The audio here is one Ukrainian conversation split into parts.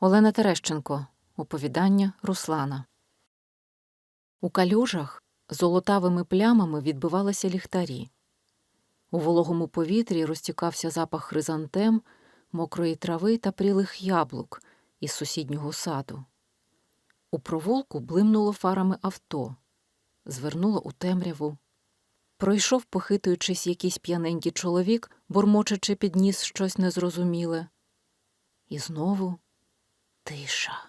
Олена Терещенко. Оповідання Руслана. У калюжах золотавими плямами відбивалися ліхтарі. У вологому повітрі розтікався запах хризантем, мокрої трави та прілих яблук із сусіднього саду. У провулку блимнуло фарами авто, звернуло у темряву. Пройшов, похитуючись, якийсь п'яненький чоловік, бурмочучи під ніс щось незрозуміле. І знову тиша.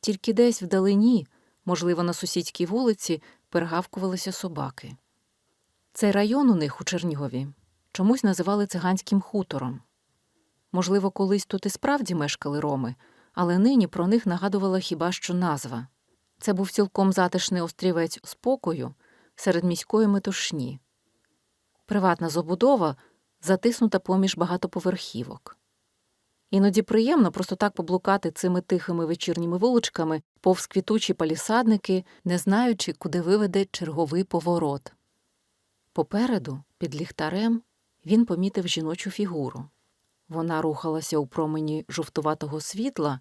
Тільки десь вдалині, можливо, на сусідській вулиці, перегавкувалися собаки. Цей район у них у Чернігові чомусь називали циганським хутором. Можливо, колись тут і справді мешкали роми, але нині про них нагадувала хіба що назва. Це був цілком затишний острівець спокою серед міської метушні. Приватна забудова, затиснута поміж багатоповерхівок. Іноді приємно просто так поблукати цими тихими вечірніми вуличками повз квітучі палісадники, не знаючи, куди виведе черговий поворот. Попереду, під ліхтарем, він помітив жіночу фігуру. Вона рухалася у промені жовтуватого світла,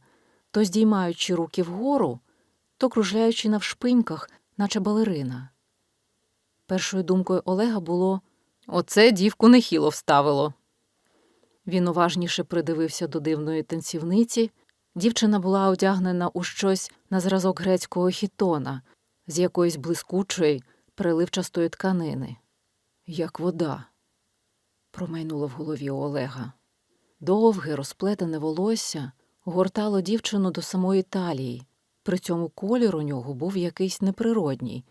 то здіймаючи руки вгору, то кружляючи навшпиньках, наче балерина. Першою думкою Олега було Оце дівку нехіло вставило. Він уважніше придивився до дивної танцівниці. Дівчина була одягнена у щось на зразок грецького хітона з якоїсь блискучої, переливчастої тканини. Як вода, промайнуло в голові Олега. Довге, розплетене волосся гортало дівчину до самої талії. При цьому колір у нього був якийсь неприродній,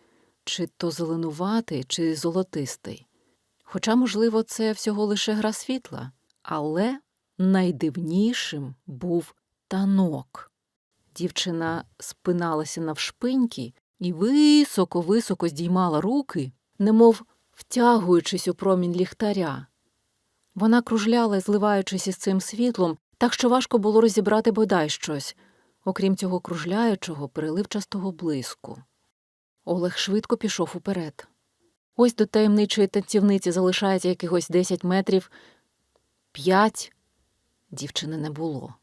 чи то зеленуватий, чи золотистий. Хоча, можливо, це всього лише гра світла. Але найдивнішим був танок. Дівчина спиналася навшпиньки і високо-високо здіймала руки, немов втягуючись у промінь ліхтаря. Вона кружляла, зливаючись із цим світлом, так що важко було розібрати бодай щось, окрім цього кружляючого, переливчастого блиску. Олег швидко пішов уперед. Ось до таємничої танцівниці залишається якихось десять метрів, п'ять дівчини не було.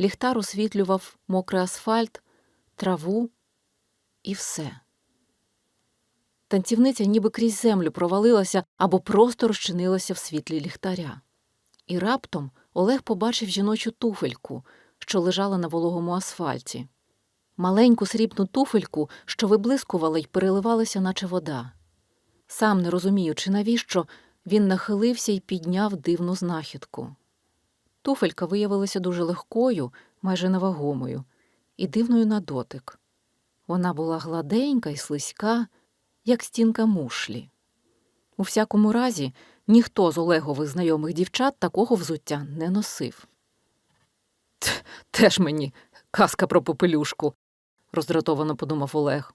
Ліхтар освітлював мокрий асфальт, траву і все. Танцівниця ніби крізь землю провалилася або просто розчинилася в світлі ліхтаря. І раптом Олег побачив жіночу туфельку, що лежала на вологому асфальті. Маленьку срібну туфельку, що виблискувала й переливалася, наче вода. Сам не розуміючи, навіщо, він нахилився і підняв дивну знахідку. Туфелька виявилася дуже легкою, майже невагомою, і дивною на дотик. Вона була гладенька і слизька, як стінка мушлі. У всякому разі, ніхто з Олегових знайомих дівчат такого взуття не носив. Теж мені казка про попелюшку, роздратовано подумав Олег.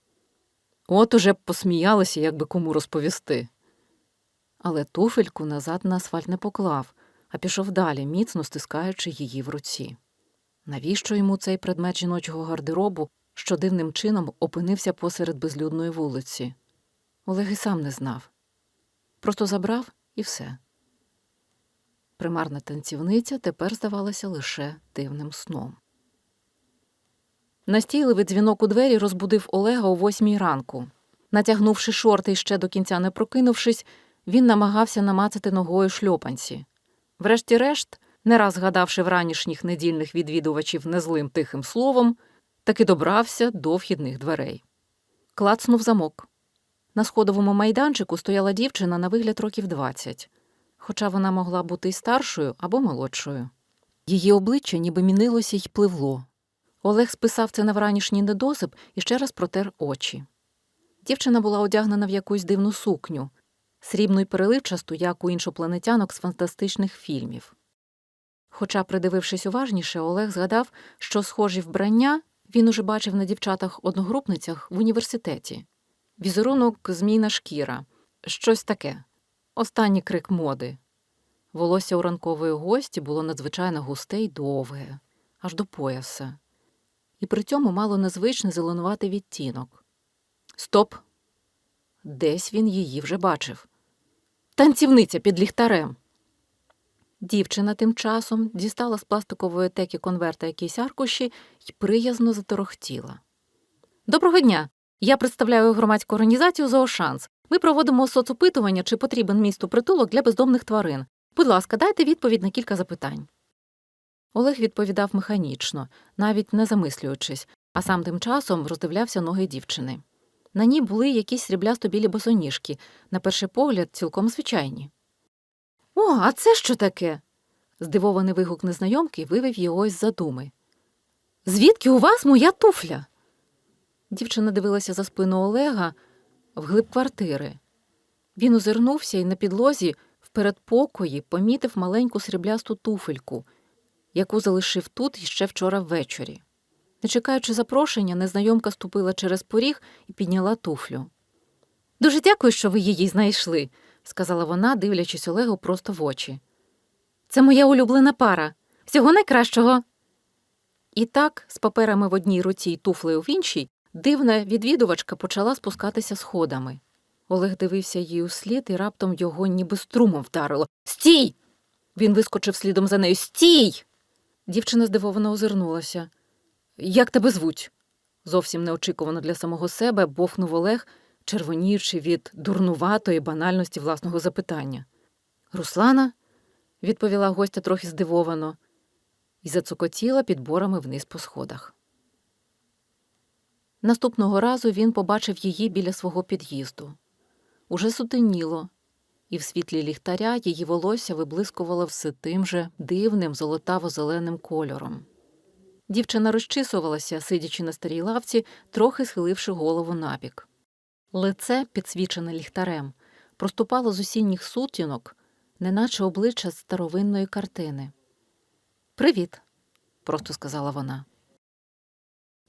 От уже б посміялися, якби кому розповісти. Але туфельку назад на асфальт не поклав, а пішов далі, міцно стискаючи її в руці. Навіщо йому цей предмет жіночого гардеробу, що дивним чином опинився посеред безлюдної вулиці? Олег і сам не знав. Просто забрав і все. Примарна танцівниця тепер здавалася лише дивним сном. Настійливий дзвінок у двері розбудив Олега о восьмій ранку. Натягнувши шорти і ще до кінця не прокинувшись, він намагався намацати ногою шльопанці. Врешті-решт, не раз згадавши вранішніх недільних відвідувачів незлим тихим словом, таки добрався до вхідних дверей. Клацнув замок. На сходовому майданчику стояла дівчина на вигляд років двадцять, хоча вона могла бути й старшою або молодшою. Її обличчя ніби мінилося й пливло. Олег списав це на вранішній недосип і ще раз протер очі. Дівчина була одягнена в якусь дивну сукню, срібну й переливчасту, як у іншопланетянок з фантастичних фільмів. Хоча, придивившись уважніше, Олег згадав, що схожі вбрання він уже бачив на дівчатах-одногрупницях в університеті. Візерунок змійна шкіра, щось таке. Останній крик моди. Волосся у ранкової гості було надзвичайно густе й довге, аж до пояса, і при цьому мало незвичний зеленуватий відтінок. Стоп! Десь він її вже бачив. Танцівниця під ліхтарем. Дівчина тим часом дістала з пластикової теки конверта якісь аркуші і приязно заторохтіла. Доброго дня! Я представляю громадську організацію Зоошанс. Ми проводимо соцопитування, чи потрібен місту притулок для бездомних тварин. Будь ласка, дайте відповідь на кілька запитань. Олег відповідав механічно, навіть не замислюючись, а сам тим часом роздивлявся ноги дівчини. На ній були якісь сріблясто-білі босоніжки, на перший погляд, цілком звичайні. О, а це що таке? здивований вигук незнайомки вивів його із задуми. Звідки у вас моя туфля? Дівчина дивилася за спину Олега вглиб квартири. Він озирнувся і на підлозі в передпокої помітив маленьку сріблясту туфельку, яку залишив тут іще вчора ввечері. Не чекаючи запрошення, незнайомка ступила через поріг і підняла туфлю. Дуже дякую, що ви її знайшли, сказала вона, дивлячись Олегу просто в очі. Це моя улюблена пара. Всього найкращого. І так, з паперами в одній руці й туфлею в іншій, дивна відвідувачка почала спускатися сходами. Олег дивився їй услід і раптом його ніби струмом вдарило. Стій! Він вискочив слідом за нею. Стій! Дівчина здивовано озирнулася. Як тебе звуть? Зовсім неочікувано для самого себе бовкнув Олег, червоніючи від дурнуватої банальності власного запитання. Руслана, відповіла гостя трохи здивовано, і зацокотіла підборами вниз по сходах. Наступного разу він побачив її біля свого під'їзду. Уже сутеніло, і в світлі ліхтаря її волосся виблискувало все тим же дивним золотаво-зеленим кольором. Дівчина розчисувалася, сидячи на старій лавці, трохи схиливши голову набік. Лице, підсвічене ліхтарем, проступало з осінніх сутінок, неначе обличчя старовинної картини. Привіт, просто сказала вона.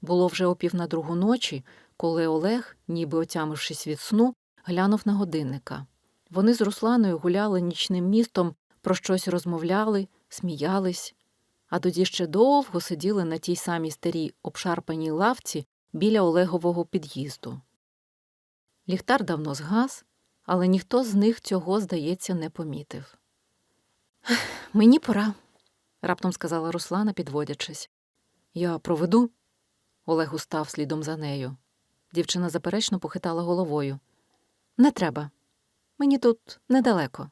Було вже опів на другу ночі, коли Олег, ніби отямившись від сну, глянув на годинника. Вони з Русланою гуляли нічним містом, про щось розмовляли, сміялись, а тоді ще довго сиділи на тій самій старій обшарпаній лавці біля Олегового під'їзду. Ліхтар давно згас, але ніхто з них цього, здається, не помітив. Мені пора, раптом сказала Руслана, підводячись. Я проведу. Олег устав слідом за нею. Дівчина заперечно похитала головою. Не треба. Мені тут недалеко.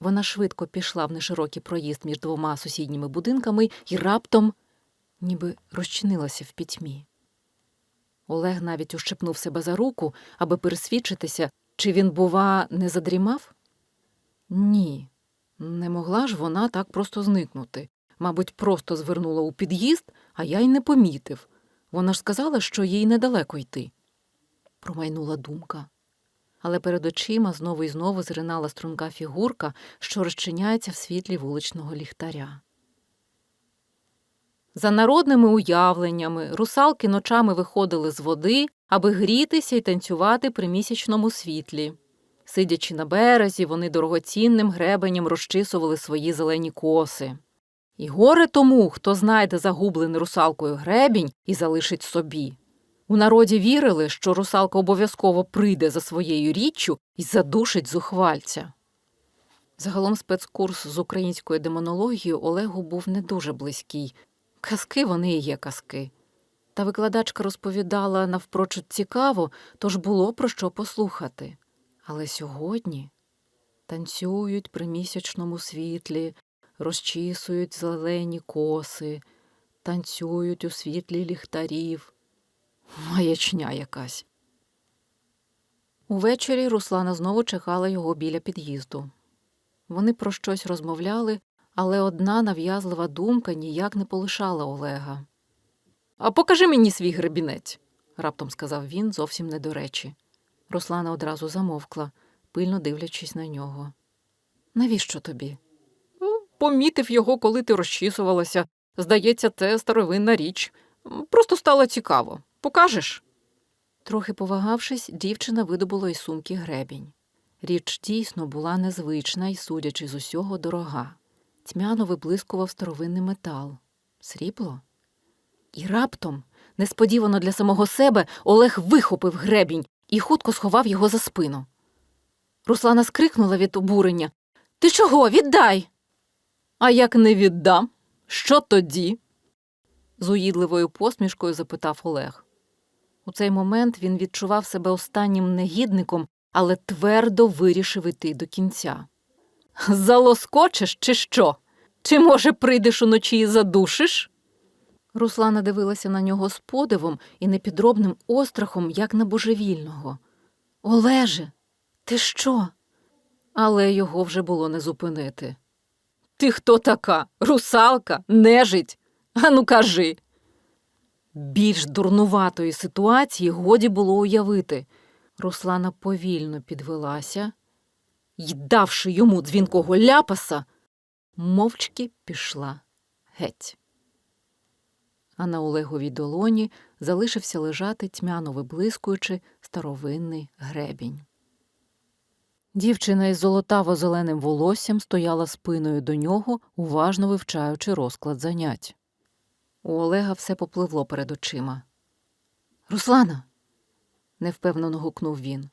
Вона швидко пішла в неширокий проїзд між двома сусідніми будинками і раптом ніби розчинилася в пітьмі. Олег навіть ущипнув себе за руку, аби пересвідчитися, чи він, бува, не задрімав? Ні, не могла ж вона так просто зникнути. Мабуть, просто звернула у під'їзд, а я й не помітив. Вона ж сказала, що їй недалеко йти. Промайнула думка. Але перед очима знову і знову зринала струнка фігурка, що розчиняється в світлі вуличного ліхтаря. За народними уявленнями русалки ночами виходили з води, аби грітися і танцювати при місячному світлі. Сидячи на березі, вони дорогоцінним гребенем розчисували свої зелені коси. І горе тому, хто знайде загублений русалкою гребінь і залишить собі. У народі вірили, що русалка обов'язково прийде за своєю річчю і задушить зухвальця. Загалом спецкурс з української демонології Олегу був не дуже близький. Казки вони і є казки. Та викладачка розповідала навпрочуд цікаво, тож було про що послухати. Але сьогодні танцюють при місячному світлі, розчісують зелені коси, танцюють у світлі ліхтарів. Маячня якась. Увечері Руслана знову чекала його біля під'їзду. Вони про щось розмовляли, але одна нав'язлива думка ніяк не полишала Олега. А покажи мені свій гребінець, раптом сказав він зовсім не до речі. Руслана одразу замовкла, пильно дивлячись на нього. Навіщо тобі? «Ну, Помітив його, коли ти розчісувалася. Здається, це старовинна річ. Просто стало цікаво. Покажеш? Трохи повагавшись, дівчина видобула із сумки гребінь. Річ дійсно була незвична і, судячи з усього, дорога. Тьмяно виблискував старовинний метал. Срібло? І раптом, несподівано для самого себе, Олег вихопив гребінь і хутко сховав його за спину. Руслана скрикнула від обурення. Ти чого? Віддай. А як не віддам? Що тоді? з уїдливою посмішкою запитав Олег. У цей момент він відчував себе останнім негідником, але твердо вирішив іти до кінця. Залоскочиш чи що? Чи, може, прийдеш уночі і задушиш? Руслана дивилася на нього з подивом і непідробним острахом, як на божевільного. Олеже, ти що? Але його вже було не зупинити. Ти хто така? Русалка? Нежить? Ану кажи. Більш дурнуватої ситуації годі було уявити. Руслана повільно підвелася й, давши йому дзвінкого ляпаса, мовчки пішла геть. А на Олеговій долоні залишився лежати тьмяно виблискуючи старовинний гребінь. Дівчина із золотаво-зеленим волоссям стояла спиною до нього, уважно вивчаючи розклад занять. У Олега все попливло перед очима. Руслана. невпевнено гукнув він.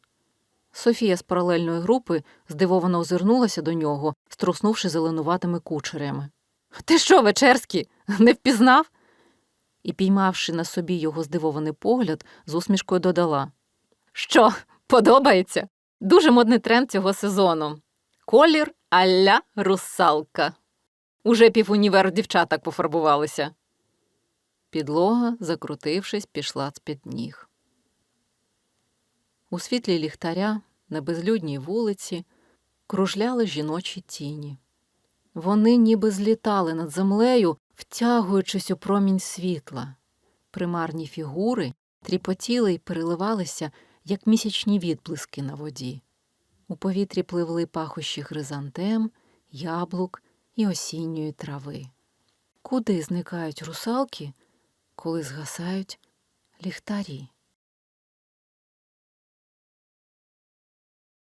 Софія з паралельної групи здивовано озирнулася до нього, струснувши зеленуватими кучерями. Ти що, Вечерський, не впізнав? І, піймавши на собі його здивований погляд, з усмішкою додала: Що, подобається? Дуже модний тренд цього сезону. Колір а-ля русалка. Уже півунівер дівчаток пофарбувалися. Підлога, закрутившись, пішла з-під ніг. У світлі ліхтаря на безлюдній вулиці кружляли жіночі тіні. Вони ніби злітали над землею, втягуючись у промінь світла. Примарні фігури тріпотіли й переливалися, як місячні відблиски на воді. У повітрі пливли пахощі хризантем, яблук і осінньої трави. Куди зникають русалки, коли згасають ліхтарі?